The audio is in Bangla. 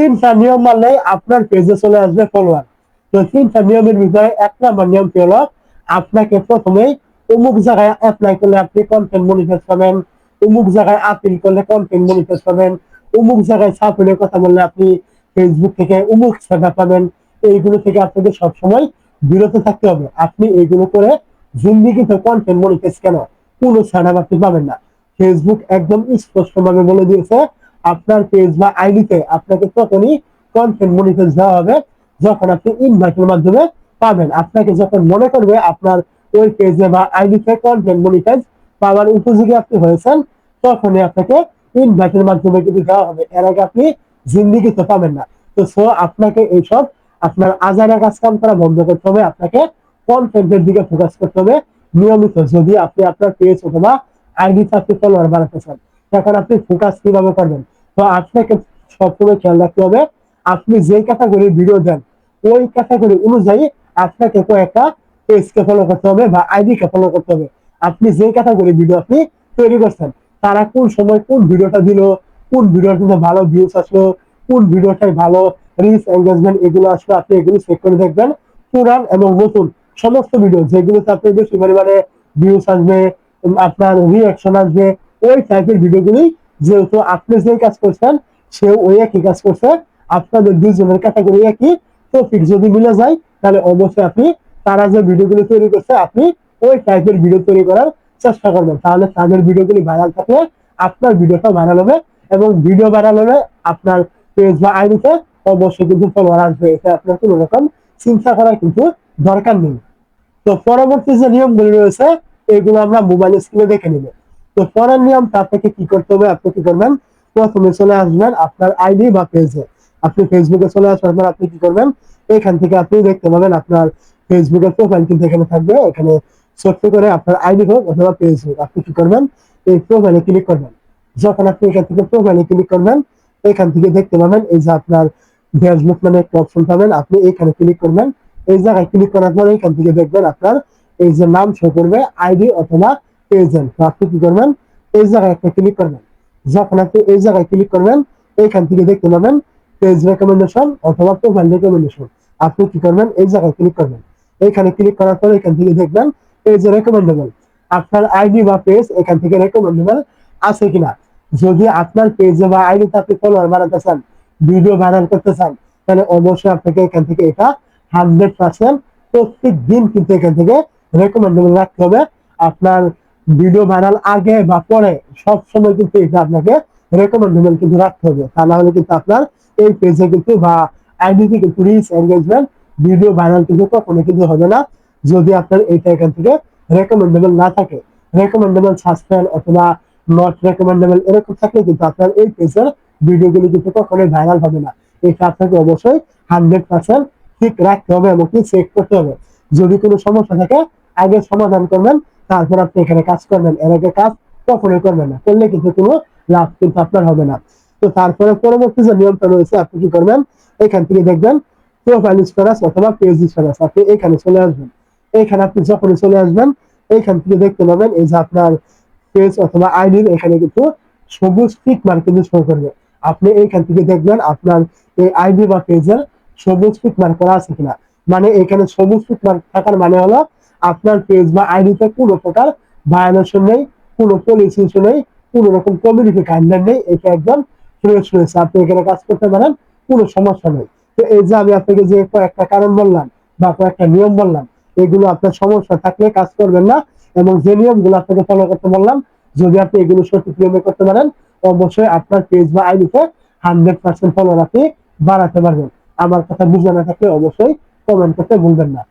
তিনটা নিয়ম মানলে আপনার পেজে চলে আসবে ফলোয়ার তো তিনটা নিয়মের ভিতরে এক নম্বর নিয়ম কি হলো? আপনাকে প্রথমেই অমুক জায়গায় অ্যাপ্লাই করলে আপনি কন্টেন্ট মনিটাইজ পাবেন, অমুক জায়গায় আপিল করলে কন্টেন্ট মনিটাইজ পাবেন, অমুক জায়গায় সাপোর্টের কথা বললে আপনি ফেসবুক থেকে অমুক সেবা পাবেন। এইগুলো থেকে আপনাকে সবসময় বিরত থাকতে হবে। আপনি এইগুলো করে জিন্দিগিতে কন্টেন্ট মনিটাইজ কেন? কোনো ছাড়া আপনি পাবেন না। ফেসবুক একদম স্পষ্টভাবে বলে দিয়েছে আপনার পেজ বা আইডিতে আপনাকে তখনই কন্টেন্ট মনিটাইজ দেওয়া হবে, যখন আপনি ইনভাইটের মাধ্যমে পাবেন। আপনাকে যখন মনে করবে আপনার ওই পেজে বা আইডিতে কন্টেন্ট মনিটাইজ পাওয়ার উপযোগী আপনি হয়েছেন, তখনই আপনাকে ইনভাইটের মাধ্যমে কিন্তু দেওয়া হবে। এর আগে আপনি জিন্দিগিতে পাবেন না। তো সো, আপনাকে এইসব আপনার আজানা কাজ কাম করা বন্ধ করতে হবে, আপনাকে কন্টেন্টের দিকে ফোকাস করতে হবে। নিয়মিত যদি আপনি আপনার পেজ অথবা আইডিতে আপনি ফলোয়ার বাড়াতে চান তখন আপনি ফোকাস কীভাবে করবেন? তো আপনাকে সবসময় খেয়াল রাখতে হবে, আপনি যে ক্যাটাগরির ভিডিও দেন, ওই ক্যাটাগরি অনুযায়ী আপনাকে কয়েকটা পেজকে ফলো করতে হবে বা আইডি কে ফলো করতে হবে। আপনি যে ক্যাটাগরি ভিডিও আপনি তৈরি করছেন, তারা কোন সময় কোন ভিডিওটা দিল, কোন ভিডিওটাতে ভালো ভিউজ আসলো, কোন ভিডিওটায় ভালো রিচ এঙ্গেজমেন্ট এগুলো আসলো, আপনি এগুলো চেক করে দেখবেন। পুরান এবং নতুন সমস্ত ভিডিও যেগুলোতে আপনি বেশি পরিমাণে ভিউজ আসবে আপনার রিয়াকশন আসবে ওই টাইপের ভিডিওগুলি যেহেতু আপনি যে কাজ করছেন, সেও ওই একই কাজ করছে। আপনাদের দুজনের ক্যাটাগরি একই। টপিক যদি মিলে যায়, তাহলে অবশ্যই আপনি, তারা যে ভিডিওগুলো তৈরি করছে, আপনি ওই টাইপের ভিডিও তৈরি করার চেষ্টা করবেন। তাহলে তাদের ভিডিওগুলি ভাইরাল থাকলে আপনার ভিডিওটা ভাইরাল হবে এবং ভিডিও ভাইরাল হলে আপনার পেজ বা আইডিতে অবশ্যই কিন্তু ফলোয়ার আসবে। এটা আপনার কোনো রকম চিন্তা করার কিন্তু দরকার নেই। তো পরবর্তী যে নিয়মগুলি রয়েছে, এগুলো আমরা মোবাইল স্ক্রিনে দেখে নিব। তো পরের নিয়ম, তার থেকে কি করতে হবে? আপনি কি করবেন? প্রথমে চলে আসবেন আপনার আইডি বা পেজে আপনি ফেসবুকে চলে আসার পর আপনি কি করবেন? এখান থেকে আপনি দেখতে পাবেন আপনার ফেসবুকের প্রোফাইল কিন্তু এখানে থাকবে। এখানে ছোট্ট করে আপনার আইডি হোক অথবা পেজ হোক, আপনি কি করবেন? এই প্রোফাইলে ক্লিক করবেন। যখন আপনি এখান থেকে প্রোফাইলে ক্লিক করবেন, এখান থেকে দেখতে পাবেন এই যে আপনার ফেসবুক নামে একটা অপশন পাবেন। আপনি এখানে ক্লিক করবেন। এই জায়গায় ক্লিক করার পরে এখান থেকে দেখবেন আপনার এই যে নাম শো করবে, আইডি অথবা এজেন্ট আপনি কি করবেন? এই জায়গায় একটা ক্লিক করবেন। যখন আপনি এই জায়গায় ক্লিক করবেন, এইখান থেকে দেখতে পাবেন পেজ রেকমেন্ডেশন অথবা প্রোফাইল রেকমেন্ডেশন আপনি কি করবেন? এই জায়গায় ক্লিক করবেন। এইখানে ক্লিক করার পরে এখান থেকে দেখবেন যে রেকমেন্ডেবল আপনার আইডি বা পেজ এখান থেকে রেকমেন্ডেবল আছে কিনা? যদি আপনার পেজে বা আইডিতে আপনি ফলোয়ার বানাতে চান ভিডিও ভাইরাল করতে চান, তাহলে অবশ্যই আপনাকে এখান থেকে এটা হান্ড্রেড পার্সেন্ট প্রত্যেক দিন কিন্তু এখান থেকে রেকমেন্ডেবল রাখতে হবে। আপনার ভিডিও ভাইরাল আগে বা পরে সব সময় কিন্তু এটা আপনাকে রেকমেন্ডেবল কিন্তু রাখতে হবে। তা না হলে কিন্তু আপনার এই পেজে কিন্তু বা আইডিতে কিন্তু রিচ এঙ্গেজমেন্ট ভিডিও ভাইরাল কিন্তু কখনো কিন্তু হবে না। যদি আপনার এইটা এখান থেকে রেকমেন্ডেবল না থাকে রেকমেন্ডেবল সাসপেন্ড অথবা নট রেকমেন্ডেবল এরকম থাকলে কিন্তু আপনার এই পেজের ভিডিওগুলি কিন্তু কখনোই ভাইরাল হবে না। এটা আপনাকে অবশ্যই হান্ড্রেড পার্সেন্ট ঠিক রাখতে হবে এবং কি চেক করতে হবে। যদি কোনো সমস্যা থাকে, আগে সমাধান করবেন তারপর আপনি এখানে কাজ করবেন, এর আগে কাজ কখনোই করবেন না। করলে কিন্তু কোনো লাভ কিন্তু আপনার হবে না। তো তারপরে পরবর্তী যে নিয়মটা রয়েছে, আপনি কি করবেন? এখান থেকে দেখবেন প্রোফাইল স্টোরাস অথবা পেজ স্টোরাস আপনি এখানে চলে আসবেন। এখানে আপনি যখনই চলে আসবেন এইখান থেকে দেখতে পাবেন এই যে আপনার পেজ অথবা আইডির এখানে কিন্তু সবুজ টিক মার্ক কিন্তু শো করবে। আপনি এইখান থেকে দেখবেন আপনার এই আইডি বা পেজের সবুজ টিক মার্ক করা আছে কিনা। মানে এখানে সবুজ টিক মার্ক থাকার মানে হলো আপনার পেজ বা আইডিতে কোনো প্রকার ভায়োলেশন নেই, কোনো পলিসি নেই, কোনো রকম কমিউনিটি গাইডলাইন নেই, এটা একদম ফ্রেশ রয়েছে আপনি এখানে কাজ করতে পারেন, কোনো সমস্যা নেই। তো এই যে আমি আপনাকে যে কয়েকটা কারণ বললাম বা কয়েকটা নিয়ম বললাম, এগুলো আপনার সমস্যা থাকলে কাজ করবেন না এবং যে নিয়মগুলো আপনাকে ফলো করতে বললাম, যদি আপনি এগুলো সঠিক নিয়মে করতে পারেন, অবশ্যই আপনার পেজ বা আইডিতে হান্ড্রেড পার্সেন্ট ফলোয়ার আপনি বাড়াতে পারবেন। আমার কথা বুঝে না থাকলে অবশ্যই কমেন্ট করতে ভুলবেন না।